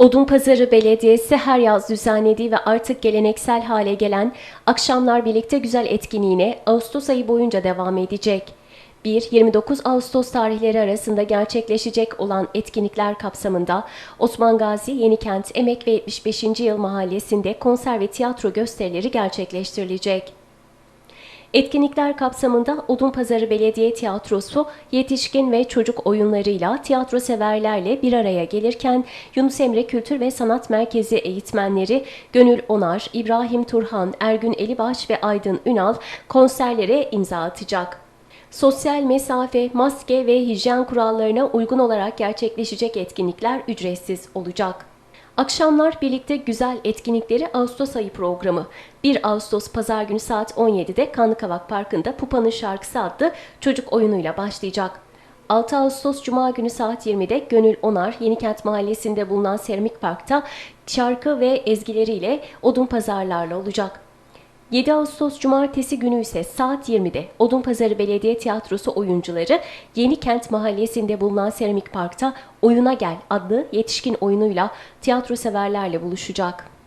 Odunpazarı Belediyesi her yaz düzenlediği ve artık geleneksel hale gelen Akşamlar Birlikte Güzel etkinliğine Ağustos ayı boyunca devam edecek. 1-29 Ağustos tarihleri arasında gerçekleşecek olan etkinlikler kapsamında Osman Gazi Yenikent Emek ve 75. Yıl Mahallesi'nde konser ve tiyatro gösterileri gerçekleştirilecek. Etkinlikler kapsamında Odunpazarı Belediye Tiyatrosu yetişkin ve çocuk oyunlarıyla tiyatro severlerle bir araya gelirken Yunus Emre Kültür ve Sanat Merkezi eğitmenleri Gönül Onar, İbrahim Turhan, Ergün Elibaş ve Aydın Ünal konserlere imza atacak. Sosyal mesafe, maske ve hijyen kurallarına uygun olarak gerçekleşecek etkinlikler ücretsiz olacak. Akşamlar birlikte güzel etkinlikleri Ağustos ayı programı. 1 Ağustos pazar günü saat 17'de Kanlıkavak Parkı'nda Pupa'nın Şarkısı adlı çocuk oyunuyla başlayacak. 6 Ağustos Cuma günü saat 20'de Gönül Onar, Yenikent Mahallesi'nde bulunan Seramik Park'ta şarkı ve ezgileriyle odun pazarlarla olacak. 7 Ağustos Cumartesi günü ise saat 20'de Odunpazarı Belediye Tiyatrosu oyuncuları Yenikent Mahallesi'nde bulunan Seramik Park'ta Oyuna Gel adlı yetişkin oyunuyla tiyatro severlerle buluşacak.